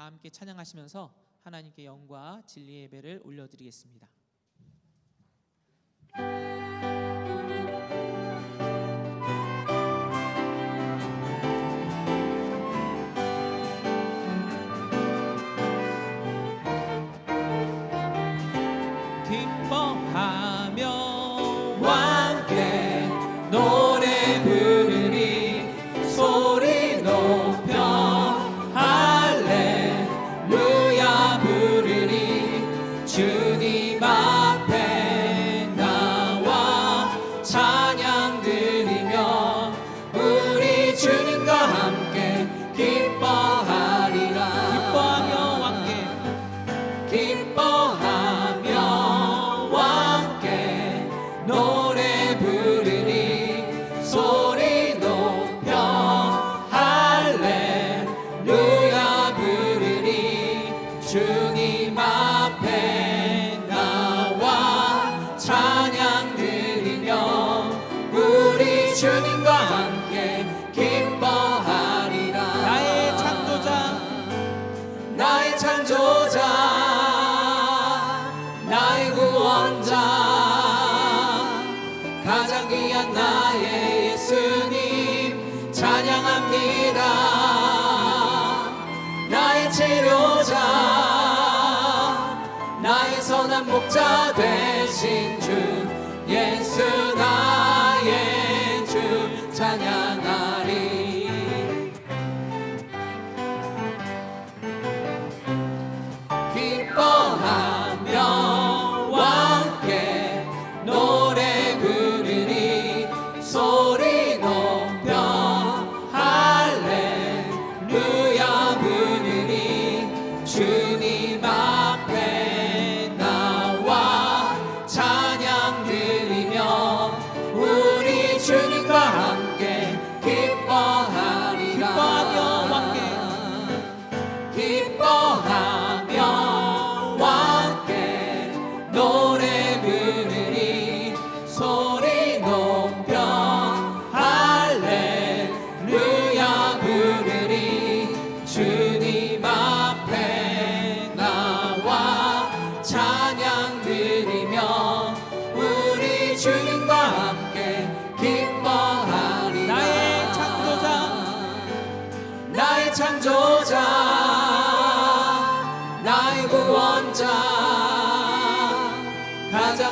다 함께 찬양하시면서 하나님께 영과 진리 예배를 올려드리겠습니다. 한 목자 되신 주 예수 나의 주 찬양하리. 기뻐하며 함께 노래 부르리 소리 높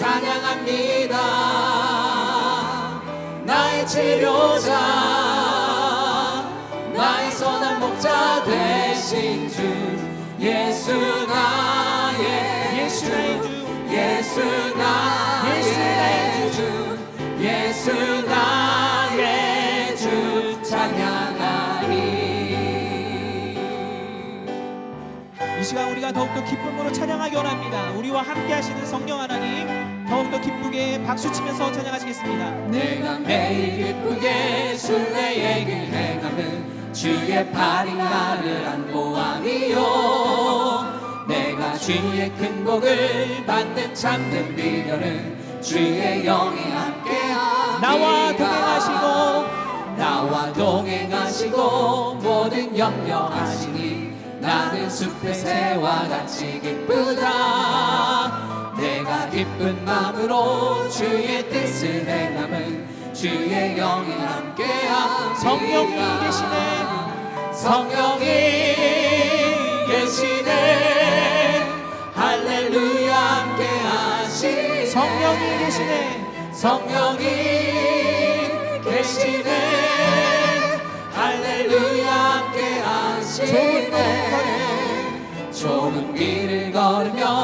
찬양합니다. 나의 치료자 나의 선한 목자 되신 주 예수 나의 예수 예수 나의 주 예수 나의 주 찬양하리. 이 시간 우리가 더욱더 기쁨으로 찬양하기 원합니다. 우리와 함께 하시는 성령 하나님 기쁘게 박수 치면서 찬양하시겠습니다. 내가 매일 기쁘게 순례에게 행하는 주의 팔이 나를 안보함이요. 내가 주의 큰 복을 받는 참된 비결은 주의 영이 함께함이다 나와 동행하시고 나와 동행하시고 모든 염려하시니 나는 숲의 새와 같이 기쁘다 기쁜 마음으로 주의 뜻을 행함은 주의 영이 함께함 성령이 계시네. 성령이 계시네. 할렐루야 함께하시네 성령이 계시네. 성령이 계시네. 할렐루야 함께 하시네. 좁은 길을 걸으며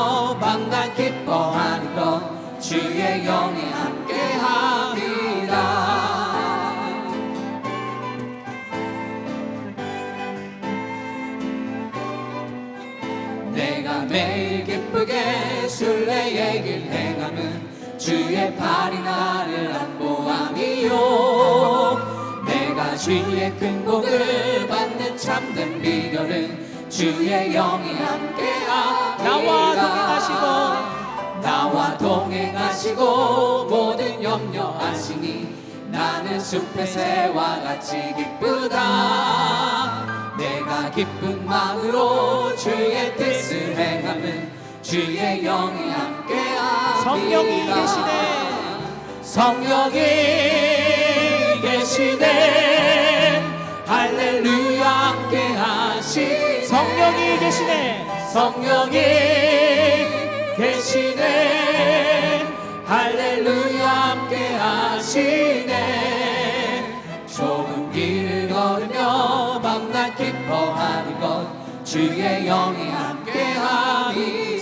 주의 팔이 나를 안보함이요. 내가 주의 큰 복을 받는 참된 비결은 주의 영이 함께함이라. 나와 동행하시고. 나와 동행하시고 모든 염려하시니 나는 숲의 새와 같이 기쁘다. 내가 기쁜 마음으로 주의 뜻을 행함은 주의 영이 함께함이라. 성령이 계시네. 성령이 계시네. 할렐루야 함께하시. 성령이 계시네. 성령이 계시네. 할렐루야 함께 하시네. 좁은 길을 걸으며 밤낮 기뻐하는 것 주의 영이 함께 하리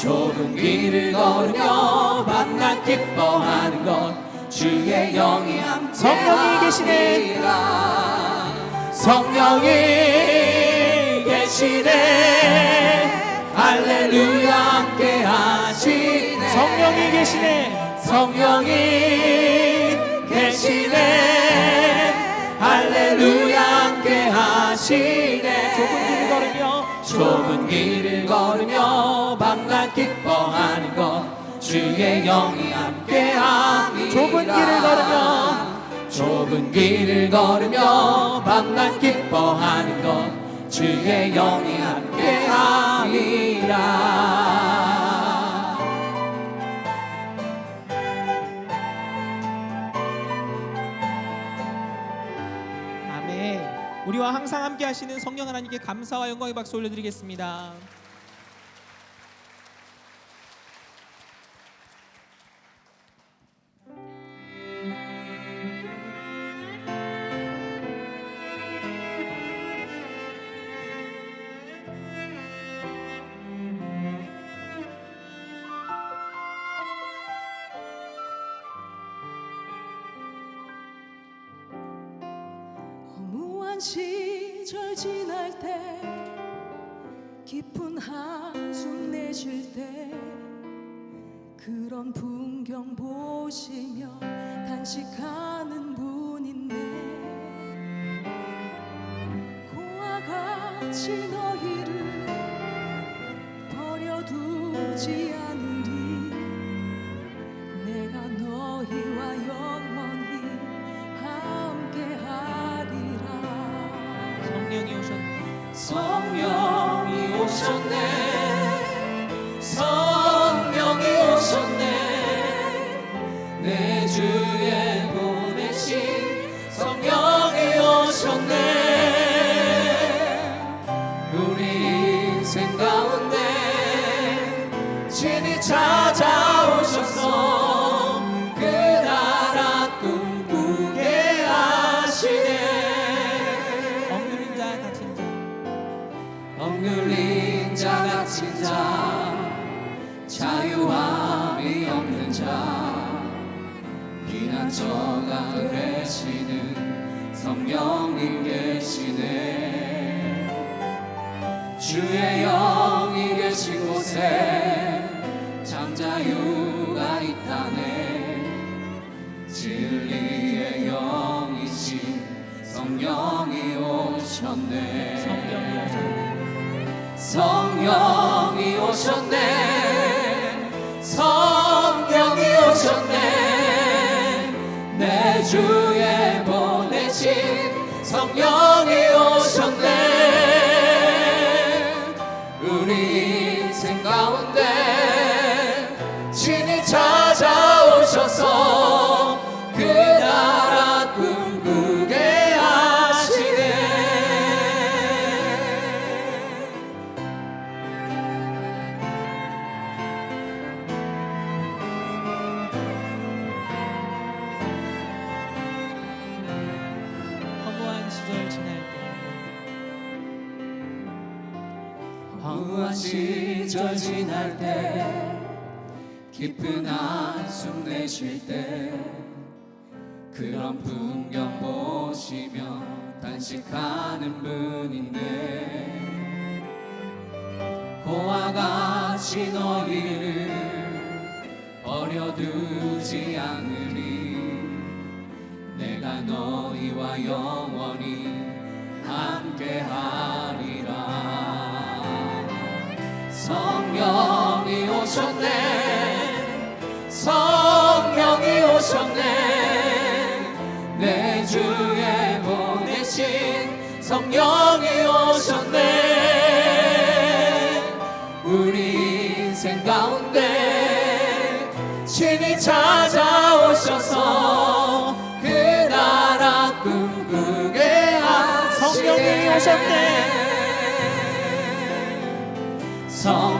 좁은 길을 걸으며 밤낮 기뻐하는 것 주의 영이 함께 성령이 계시네. 성령이 계시네. 할렐루야 함께 하시네. 성령이 계시네. 성령이 기뻐하는 것 주의 영이 함께함이라 좁은 길을 걸으며 좁은 길을 걸으며 밤낮 기뻐하는 것 주의 영이 함께함이라 아멘. 우리와 항상 함께 하시는 성령 하나님께 감사와 영광의 박수 올려드리겠습니다 시절 지날 때 깊은 한숨 내쉴 때 그런 풍경 보시며 단식하는 분인데 고와 같이 너희를 버려두지 않 오셨네 피난처가 되시는 성령님 계시네. 주의 영이 계신 곳에 잠자유가 있다네. 진리의 영이신 성령이 오셨네. 성령이 오셨네. 성령이 오셨네 내 주에 보내신 성령이 오셨네. 우리 허무한 시절 지날 때 깊은 한숨 내쉴 때 그런 풍경 보시며 단식하는 분인데 고와 같이 너희를 버려두지 않으리 내가 너희와 영원히 함께하 성령이 오셨네. 성령이 오셨네. 내 주에 보내신 성령이 오셨네. 우리 인생 가운데 신이 찾아오셔서 그 나라 꿈꾸게 하시네 성령이 오셨네.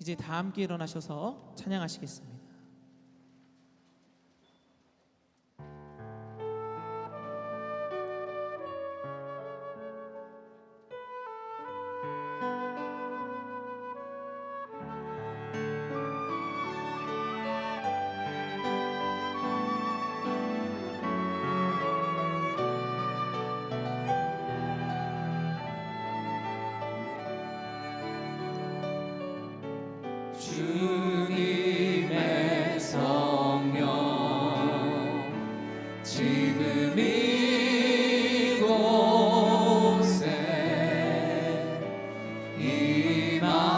이제 다 함께 일어나셔서 찬양하시겠습니다. 주님의 성령 지금 이곳에 임하소서.